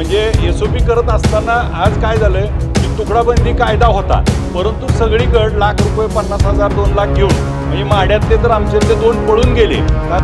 म्हणजे S O P करत असताना आज काय झालंय की तुकडाबंदी कायदा होता. परंतु सगळीकडे लाख रुपये पन्नास हजार दोन लाख घेऊन. म्हणजे माड्यातले तर आमच्यातले दोन पळून गेले.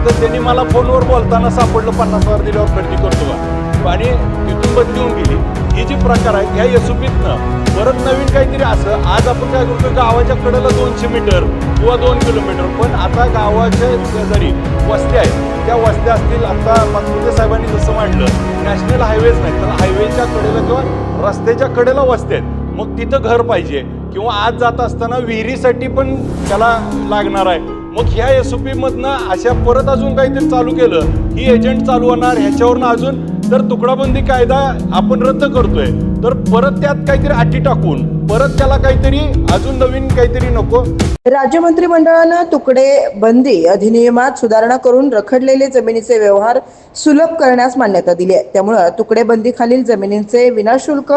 तर त्यांनी मला फोनवर बोलताना सापडलं पन्नास हजार दिल्यावर खरेदी करतो का आणि तिथून बदली होऊन गेली. ही जी प्रकार आहे ह्या एस ओ पीतनं परत नवीन काहीतरी असं आज आपण काय करतो गावाच्या कडेला दोनशे मीटर किंवा दोन किलोमीटर पण आता गावाच्या शेजारी वस्त्या आहेत. त्या वस्त्या असतील आता पाचपुते साहेबांनी जसं मांडलं नॅशनल हायवेज नाही तर हायवेच्या कडेला किंवा रस्त्याच्या कडेला वस्त्या आहेत. मग तिथं घर पाहिजे. किंवा आज जात असताना विहिरीसाठी पण त्याला लागणार आहे. मग ह्या एस ओ मधनं अशा परत अजून काहीतरी चालू केलं. ही एजंट चालू होणार ह्याच्यावरनं अजून. तर तुकडाबंदी कायदा आपण रद्द करतोय. तर परत त्यात काहीतरी अटी टाकून परत त्याला काहीतरी अजून नवीन काहीतरी नको. राज्य मंत्रिमंडळानं तुकडे बंदी अधिनियमात सुधारणा करून रखडलेले जमिनीचे व्यवहार सुलभ करण्यास मान्यता दिली आहे. त्यामुळं तुकडे बंदीखालील जमिनींचे विनाशुल्क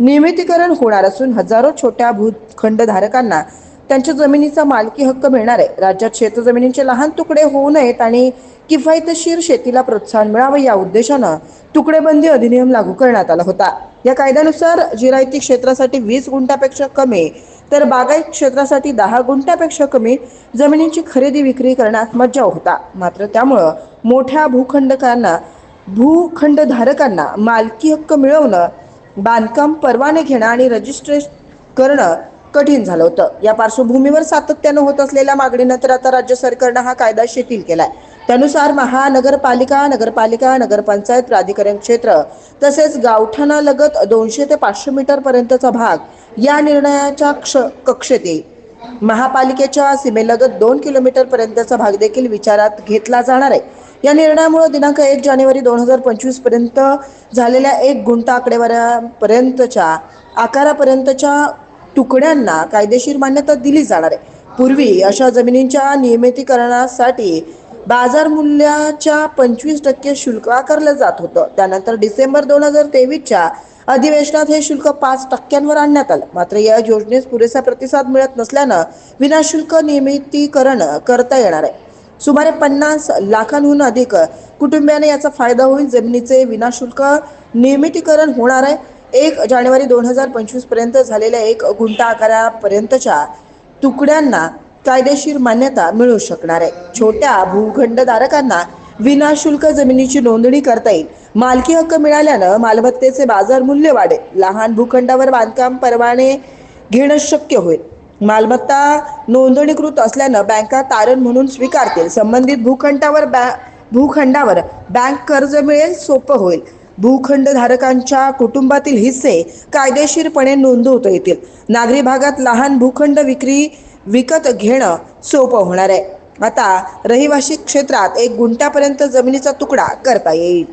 नियमितीकरण होणार असून हजारो छोट्या भूखंड धारकांना त्यांच्या जमिनीचा मालकी हक्क मिळणार आहे. राज्यात शेतजमिनींचे लहान तुकडे होऊ नयेत आणि किफायतशीर शेतीला प्रोत्साहन मिळावं या उद्देशानं तुकडेबंदी अधिनियम लागू करण्यात आला होता. या कायद्यानुसार जिरायती क्षेत्रासाठी वीस गुंठापेक्षा कमी तर बागायत क्षेत्रासाठी दहा गुंठापेक्षा कमी जमिनीची खरेदी विक्री करण्यास मज्जाव होता. मात्र त्यामुळं मोठ्या भूखंडकांना भूखंडधारकांना मालकी हक्क मिळवणं बांधकाम परवाने घेणं आणि रजिस्ट्रेशन करणं कठीण झालं होतं. या पार्श्वभूमीवर सातत्यानं होत असलेल्या मागणीनंतर आता राज्य सरकारनं हा कायदा शिथिल केलाय. त्यानुसार महानगरपालिका नगरपालिका नगरपंचायत प्राधिकरण क्षेत्र तसेच गावठाणालगत दोनशे ते पाचशे मीटरपर्यंतचा भाग या निर्णयाच्या क्ष कक्षेत येईल महापालिकेच्या सीमेलगत दोन किलोमीटरपर्यंतचा भाग देखील विचारात घेतला जाणार आहे. या निर्णयामुळे दिनांक एक जानेवारी दोन हजार पंचवीसपर्यंत झालेल्या एक गुंठा आकडेवाऱ्यापर्यंतच्या आकारापर्यंतच्या तुकड्यांना कायदेशीर मान्यता दिली जाणार आहे. पूर्वी अशा जमिनींच्या नियमितीकरणासाठी बाजार मूल्याच्या पंचवीस टक्के शुल्क आकारलं जात होतं. त्यानंतर डिसेंबर दोन हजार तेवीसच्या अधिवेशनात हे शुल्क पाच टक्क्यांवर आणण्यात आलं. मात्र या योजनेस पुरेसा प्रतिसाद मिळत नसल्यानं विनाशुल्क नियमितीकरण करता येणार आहे. सुमारे पन्नास लाखांहून अधिक कुटुंबियांना याचा फायदा होईल. जमिनीचे विनाशुल्क नियमितीकरण होणार आहे. एक जानेवारी दोन हजार पंचवीसपर्यंत झालेल्या एक गुंठा आकारापर्यंतच्या तुकड्यांना कायदेशीर मान्यता मिळू शकणार आहे. छोट्या भूखंडधारकांना विनाशुल्क जमिनीची नोंदणी करता येईल. मालकी हक्क मिळाल्यानं मालमत्तेचे बाजार मूल्य वाढेल. लहान भूखंडावर बांधकाम परवाने घेणं शक्य होईल. मालमत्ता नोंदणीकृत असल्यानं बँका तारण म्हणून स्वीकारतील. संबंधित भूखंडावर बॅ भूखंडावर बँक कर्ज मिळेल सोपं होईल. भूखंडधारकांच्या कुटुंबातील हिस्से कायदेशीरपणे नोंदवता येतील. नागरी भागात लहान भूखंड विक्री विकत घेणं सोपं होणार आहे. आता रहिवासी क्षेत्रात एक गुंठ्यापर्यंत जमिनीचा तुकडा करता येईल.